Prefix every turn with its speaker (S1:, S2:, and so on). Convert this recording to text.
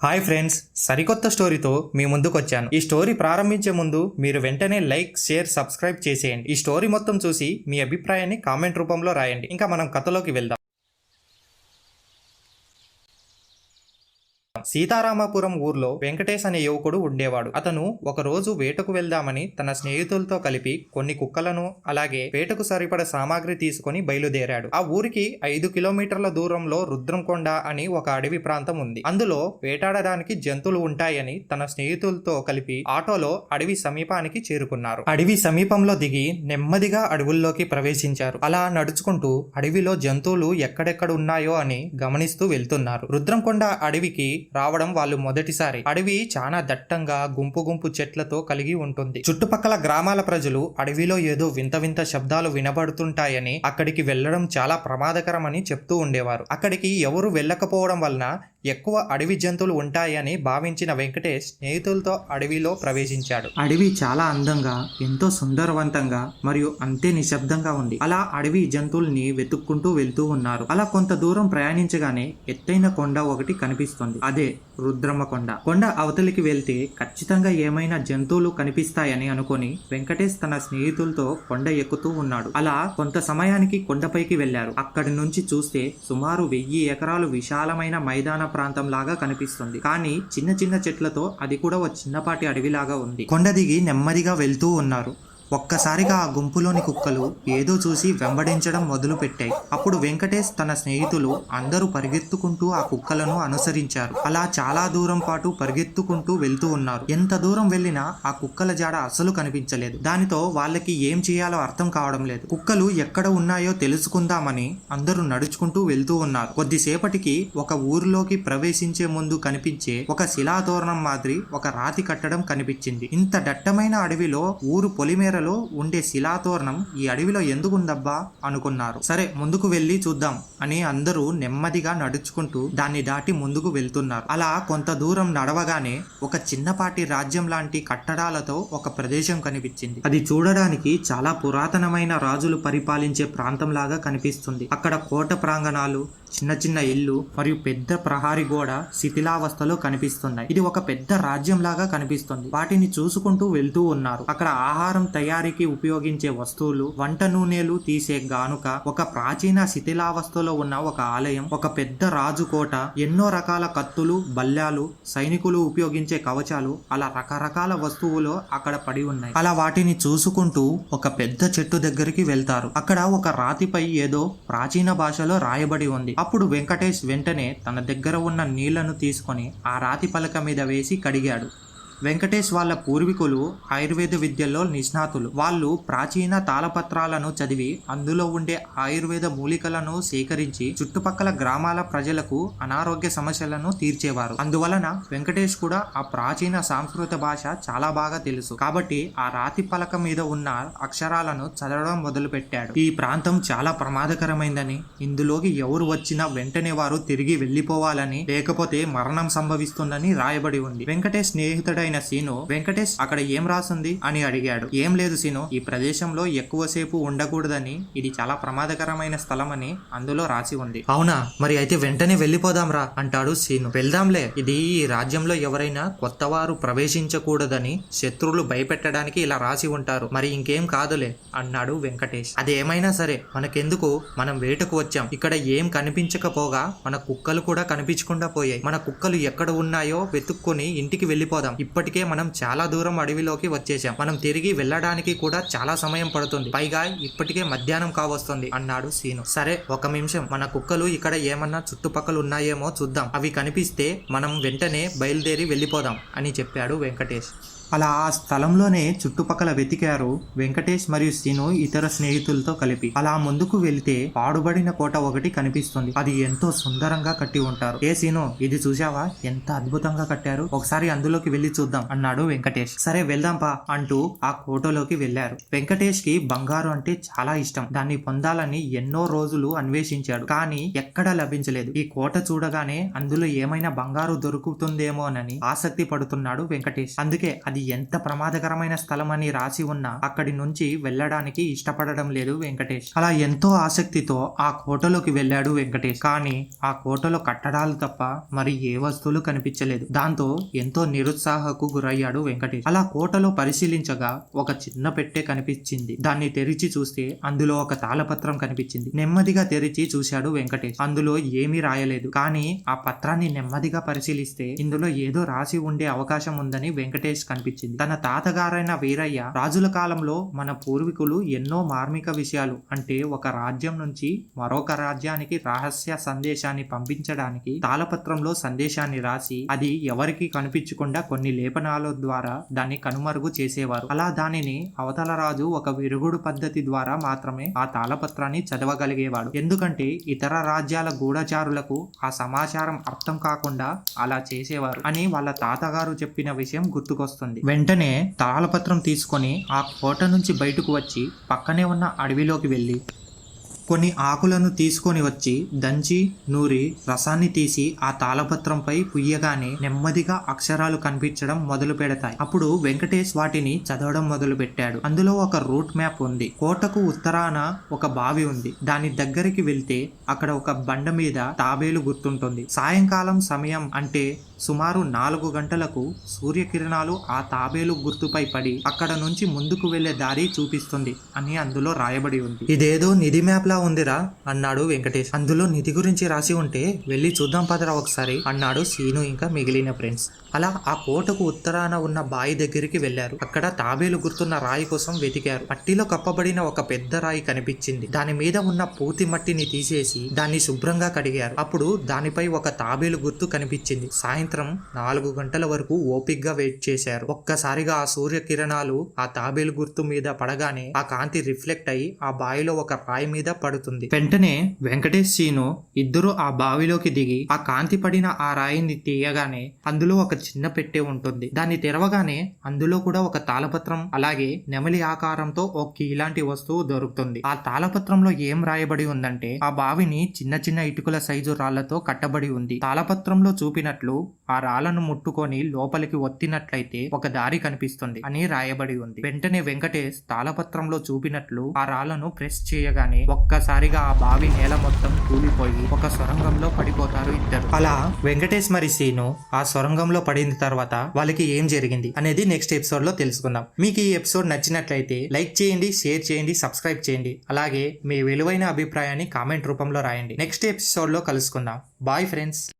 S1: Hi friends సరికొత్త స్టోరీతో మీ ముందుకు వచ్చాను ఈ స్టోరీ ప్రారంభించే ముందు మీరు వెంటనే లైక్ షేర్ సబ్స్క్రైబ్ చేసేయండి. ఈ స్టోరీ మొత్తం చూసి మీ అభిప్రాయాన్ని కామెంట్ రూపంలో రాయండి. ఇంకా మనం కథలోకి వెళ్దాం. సీతారామపురం ఊర్లో వెంకటేష్ అనే యువకుడు ఉండేవాడు. అతను ఒక రోజు వేటకు వెళ్దామని తన స్నేహితులతో కలిపి కొన్ని కుక్కలను అలాగే వేటకు సరిపడ సామాగ్రి తీసుకొని బయలుదేరాడు. ఆ ఊరికి ఐదు కిలోమీటర్ల దూరంలో రుద్రంకొండ అని ఒక అడవి ప్రాంతం ఉంది. అందులో వేటాడడానికి జంతువులు ఉంటాయని తన స్నేహితులతో కలిపి ఆటోలో అడవి సమీపానికి చేరుకున్నారు. అడవి సమీపంలో దిగి నెమ్మదిగా అడవుల్లోకి ప్రవేశించారు. అలా నడుచుకుంటూ అడవిలో జంతువులు ఎక్కడెక్కడ ఉన్నాయో అని గమనిస్తూ వెళ్తున్నారు. రుద్రంకొండ అడవికి రావడం వాళ్ళు మొదటిసారి. అడవి చాలా దట్టంగా గుంపు గుంపు చెట్లతో కలిగి ఉంటుంది. చుట్టుపక్కల గ్రామాల ప్రజలు అడవిలో ఏదో వింత వింత శబ్దాలు వినబడుతుంటాయని అక్కడికి వెళ్ళడం చాలా ప్రమాదకరమని చెప్తూ ఉండేవారు. అక్కడికి ఎవరు వెళ్ళకపోవడం వలన ఎక్కువ అడవి జంతువులు ఉంటాయని భావించిన వెంకటేష్ స్నేహితులతో అడవిలో ప్రవేశించాడు. అడవి చాలా అందంగా ఎంతో సుందరవంతంగా మరియు అంతే నిశ్శబ్దంగా ఉంది. అలా అడవి జంతువుల్ని వెతుక్కుంటూ వెళ్తూ ఉన్నారు. అలా కొంత దూరం ప్రయాణించగానే ఎత్తైన కొండ ఒకటి కనిపిస్తుంది. అదే రుద్రమ్మ కొండ. కొండ అవతలికి వెళ్తే ఖచ్చితంగా ఏమైనా జంతువులు కనిపిస్తాయని అనుకొని వెంకటేష్ తన స్నేహితులతో కొండ ఎక్కుతూ ఉన్నాడు. అలా కొంత సమయానికి కొండపైకి వెళ్ళారు అక్కడి నుంచి చూస్తే సుమారు వెయ్యి ఎకరాలు విశాలమైన మైదాన ప్రాంతం లాగా కనిపిస్తుంది. కానీ చిన్న చిన్న చెట్లతో అది కూడా ఒక చిన్నపాటి అడవిలాగా ఉంది. కొండ దిగి నెమ్మదిగా వెళ్తూ ఉన్నారు. ఒక్కసారిగా ఆ గుంపులోని కుక్కలు ఏదో చూసి వెంబడించడం మొదలుపెట్టాయి. అప్పుడు వెంకటేష్ తన స్నేహితులు అందరూ పరిగెత్తుకుంటూ ఆ కుక్కలను అనుసరించారు. అలా చాలా దూరం పాటు పరిగెత్తుకుంటూ వెళ్తూ ఉన్నారు. ఎంత దూరం వెళ్ళినా ఆ కుక్కల జాడ అసలు కనిపించలేదు. దానితో వాళ్ళకి ఏం చేయాలో అర్థం కావడం లేదు. కుక్కలు ఎక్కడ ఉన్నాయో తెలుసుకుందామని అందరూ నడుచుకుంటూ వెళ్తూ ఉన్నారు. కొద్దిసేపటికి ఒక ఊరిలోకి ప్రవేశించే ముందు కనిపించే ఒక శిలాతోరణం మాదిరి ఒక రాతి కట్టడం కనిపించింది. ఇంత దట్టమైన అడవిలో ఊరు పొలిమేర దగ్గరలో ఉండే శిలాతోరణం ఈ అడవిలో ఎందుకుందబ్బా? అనుకున్నారు. సరే ముందుకు వెళ్ళి చూద్దాం అని అందరూ నెమ్మదిగా నడుచుకుంటూ దాన్ని దాటి ముందుకు వెళ్తున్నారు. అలా కొంత దూరం నడవగానే ఒక చిన్నపాటి రాజ్యం లాంటి కట్టడాలతో ఒక ప్రదేశం కనిపించింది. అది చూడడానికి చాలా పురాతనమైన రాజులు పరిపాలించే ప్రాంతం లాగా కనిపిస్తుంది. అక్కడ కోట ప్రాంగణాలు చిన్న చిన్న ఇల్లు మరియు పెద్ద ప్రహారీ గోడ శిథిలావస్థలో కనిపిస్తున్నాయి. ఇది ఒక పెద్ద రాజ్యం లాగా కనిపిస్తుంది. వాటిని చూసుకుంటూ వెళ్తూ ఉన్నారు. అక్కడ ఆహారం తయారీకి ఉపయోగించే వస్తువులు వంట నూనెలు తీసే గానుక ఒక ప్రాచీన శిథిలావస్థలో ఉన్న ఒక ఆలయం ఒక పెద్ద రాజుకోట ఎన్నో రకాల కత్తులు బల్లాలు సైనికులు ఉపయోగించే కవచాలు అలా రకరకాల వస్తువులు అక్కడ పడి ఉన్నాయి. అలా వాటిని చూసుకుంటూ ఒక పెద్ద చెట్టు దగ్గరికి వెళ్తారు. అక్కడ ఒక రాతిపై ఏదో ప్రాచీన భాషలో రాయబడి ఉంది. అప్పుడు వెంకటేష్ వెంటనే తన దగ్గర ఉన్న నీళ్ళను తీసుకొని ఆ రాతి పలక మీద వేసి కడిగాడు. వెంకటేష్ వాళ్ళ పూర్వీకులు ఆయుర్వేద విద్యలో నిష్ణాతులు. వాళ్ళు ప్రాచీన తాళపత్రాలను చదివి అందులో ఉండే ఆయుర్వేద మూలికలను సేకరించి చుట్టుపక్కల గ్రామాల ప్రజలకు అనారోగ్య సమస్యలను తీర్చేవారు. అందువలన వెంకటేష్ కూడా ఆ ప్రాచీన సంస్కృత భాష చాలా బాగా తెలుసు. కాబట్టి ఆ రాతి పలక మీద ఉన్న అక్షరాలను చదవడం మొదలుపెట్టాడు. ఈ ప్రాంతం చాలా ప్రమాదకరమైందని ఇందులోకి ఎవరు వచ్చినా వెంటనే వారు తిరిగి వెళ్ళిపోవాలని లేకపోతే మరణం సంభవిస్తుందని రాయబడి ఉంది. వెంకటేష్ స్నేహితుడైన సీను వెంకటేష్ అక్కడ ఏం రాసుంది? అని అడిగాడు. ఏం లేదు సీను ఈ ప్రదేశంలో ఎక్కువసేపు ఉండకూడదని ఇది చాలా ప్రమాదకరమైన స్థలం అని అందులో రాసి ఉంది. అవునా? మరి అయితే వెంటనే వెళ్ళిపోదాం రా అంటాడు సీను. వెళ్దాంలే ఇది ఈ రాజ్యంలో ఎవరైనా కొత్త వారు ప్రవేశించకూడదని శత్రువులు భయపెట్టడానికి ఇలా రాసి ఉంటారు. మరి ఇంకేం కాదులే అన్నాడు వెంకటేష్. అది ఏమైనా సరే మనకెందుకు? మనం వేటకు వచ్చాం. ఇక్కడ ఏం కనిపించకపోగా మన కుక్కలు కూడా కనిపించకుండా పోయాయి. మన కుక్కలు ఎక్కడ ఉన్నాయో వెతుక్కొని ఇంటికి వెళ్ళిపోదాం. ఇప్పటికే మనం చాలా దూరం అడవిలోకి వచ్చేసాం మనం తిరిగి వెళ్ళడానికి కూడా చాలా సమయం పడుతుంది. పైగా ఇప్పటికే మధ్యాహ్నం కావస్తుంది అన్నాడు సీను. సరే ఒక నిమిషం. మన కుక్కలు ఇక్కడ ఏమన్నా చుట్టుపక్కల ఉన్నాయేమో చూద్దాం. అవి కనిపిస్తే మనం వెంటనే బయలుదేరి వెళ్ళిపోదాం అని చెప్పాడు వెంకటేష్. అలా ఆ స్థలంలోనే చుట్టుపక్కల వెతికారు వెంకటేష్ మరియు శ్రీను ఇతర స్నేహితులతో కలిపి. అలా ముందుకు వెళ్తే పాడుబడిన కోట ఒకటి కనిపిస్తుంది. అది ఎంతో సుందరంగా కట్టి ఉంటారు. ఏ సీను ఇది చూసావా ఎంత అద్భుతంగా కట్టారు. ఒకసారి అందులోకి వెళ్ళి చూద్దాం అన్నాడు వెంకటేష్. సరే వెళ్దాం పా అంటూ ఆ కోటలోకి వెళ్ళారు వెంకటేష్కి బంగారు అంటే చాలా ఇష్టం. దాన్ని పొందాలని ఎన్నో రోజులు అన్వేషించాడు. కానీ ఎక్కడా లభించలేదు. ఈ కోట చూడగానే అందులో ఏమైనా బంగారు దొరుకుతుందేమోనని ఆసక్తి పడుతున్నాడు వెంకటేష్. అందుకే అది అది ఎంత ప్రమాదకరమైన స్థలం అని రాసి ఉన్నా అక్కడి నుంచి వెళ్ళడానికి ఇష్టపడడం లేదు వెంకటేష్. అలా ఎంతో ఆసక్తితో ఆ కోటలోకి వెళ్ళాడు వెంకటేష్. కానీ ఆ కోటలో కట్టడాలు తప్ప మరి ఏ వస్తువులు కనిపించలేదు. దాంతో ఎంతో నిరుత్సాహకు గురయ్యాడు వెంకటేష్. అలా కోటలో పరిశీలించగా ఒక చిన్న పెట్టె కనిపించింది. దాన్ని తెరిచి చూస్తే అందులో ఒక తాళపత్రం కనిపించింది. నెమ్మదిగా తెరిచి చూశాడు వెంకటేష్. అందులో ఏమీ రాయలేదు. కానీ ఆ పత్రాన్ని నెమ్మదిగా పరిశీలిస్తే ఇందులో ఏదో రాసి ఉండే అవకాశం ఉందని వెంకటేష్ కనిపించింది తన తాతగారైన వీరయ్య రాజుల కాలంలో మన పూర్వీకులు ఎన్నో మార్మిక విషయాలు అంటే ఒక రాజ్యం నుంచి మరొక రాజ్యానికి రహస్య సందేశాన్ని పంపించడానికి తాళపత్రంలో సందేశాన్ని రాసి అది ఎవరికి కనిపించకుండా కొన్ని లేపనాల ద్వారా దాన్ని కనుమరుగు చేసేవారు. అలా దానిని అవతల రాజు ఒక విరుగుడు పద్ధతి ద్వారా మాత్రమే ఆ తాళపత్రాన్ని చదవగలిగేవాడు. ఎందుకంటే ఇతర రాజ్యాల గూఢచారులకు ఆ సమాచారం అర్థం కాకుండా అలా చేసేవారు అని వాళ్ళ తాతగారు చెప్పిన విషయం గుర్తుకొస్తుంది. వెంటనే తాళపత్రం తీసుకొని ఆ కోట నుంచి బయటకు వచ్చి పక్కనే ఉన్న అడవిలోకి వెళ్ళి కొన్ని ఆకులను తీసుకొని వచ్చి దంచి నూరి రసాన్ని తీసి ఆ తాళపత్రంపై పుయ్యగానే నెమ్మదిగా అక్షరాలు కనిపించడం మొదలు పెడతాయి. అప్పుడు వెంకటేష్ వాటిని చదవడం మొదలు పెట్టాడు. అందులో ఒక రూట్ మ్యాప్ ఉంది. కోటకు ఉత్తరాన ఒక బావి ఉంది. దాని దగ్గరికి వెళ్తే అక్కడ ఒక బండ మీద తాబేలు గుర్తుంటుంది. సాయంకాలం సమయం అంటే సుమారు నాలుగు గంటలకు సూర్యకిరణాలు ఆ తాబేలు గుర్తుపై పడి అక్కడ నుంచి ముందుకు వెళ్ళే దారి చూపిస్తుంది అని అందులో రాయబడి ఉంది. ఇదేదో నిధి మ్యాప్ లా ఉందిరా అన్నాడు వెంకటేష్. అందులో నిధి గురించి రాసి ఉంటే వెళ్ళి చూద్దాం పదరా ఒకసారి అన్నాడు సీను ఇంకా మిగిలిన ఫ్రెండ్స్. అలా ఆ కోటకు ఉత్తరాన ఉన్న బావి దగ్గరికి వెళ్ళారు అక్కడ తాబేలు గుర్తున్న రాయి కోసం వెతికారు. మట్టిలో కప్పబడిన ఒక పెద్ద రాయి కనిపించింది. దాని మీద ఉన్న పూతి మట్టిని తీసేసి దాన్ని శుభ్రంగా కడిగారు. అప్పుడు దానిపై ఒక తాబేలు గుర్తు కనిపించింది. సాయంత్రం నాలుగు గంటల వరకు ఓపిక్గా వెయిట్ చేశారు. ఒక్కసారిగా ఆ సూర్య కిరణాలు ఆ తాబేలు గుర్తు మీద పడగానే ఆ కాంతి రిఫ్లెక్ట్ అయి ఆ బావిలో ఒక రాయి మీద పడుతుంది. వెంటనే వెంకటేష్ సీను ఇద్దరు ఆ బావిలోకి దిగి ఆ కాంతి పడిన ఆ రాయిని తీయగానే అందులో ఒక చిన్న పెట్టే ఉంటుంది. దాన్ని తెరవగానే అందులో కూడా ఒక తాళపత్రం అలాగే నెమలి ఆకారంతో ఒక ఇలాంటి వస్తువు దొరుకుతుంది. ఆ తాళపత్రంలో ఏం రాయబడి ఉందంటే ఆ బావిని చిన్న చిన్న ఇటుకల సైజు రాళ్ళతో కట్టబడి ఉంది. తాళపత్రంలో చూపినట్లు ఆ రాళ్ళను ముట్టుకొని లోపలికి ఒత్తినట్లయితే ఒక దారి కనిపిస్తుంది అని రాయబడి ఉంది. వెంటనే వెంకటేష్ తాళపత్రంలో చూపినట్లు ఆ రాళ్ళను ప్రెస్ చేయగానే ఒక్కసారిగా ఆ బావి నేల మొత్తం కూలిపోయి ఒక సొరంగంలో పడిపోతారు ఇద్దరు. అలా వెంకటేష్ మరి సీను ఆ సొరంగంలో పడిన తర్వాత వాళ్ళకి ఏం జరిగింది అనేది నెక్స్ట్ ఎపిసోడ్లో తెలుసుకుందాం. మీకు ఈ ఎపిసోడ్ నచ్చినట్లయితే లైక్ చేయండి షేర్ చేయండి సబ్స్క్రైబ్ చేయండి. అలాగే మీ విలువైన అభిప్రాయాన్ని కామెంట్ రూపంలో రాయండి. నెక్స్ట్ ఎపిసోడ్లో కలుసుకుందాం. Bye friends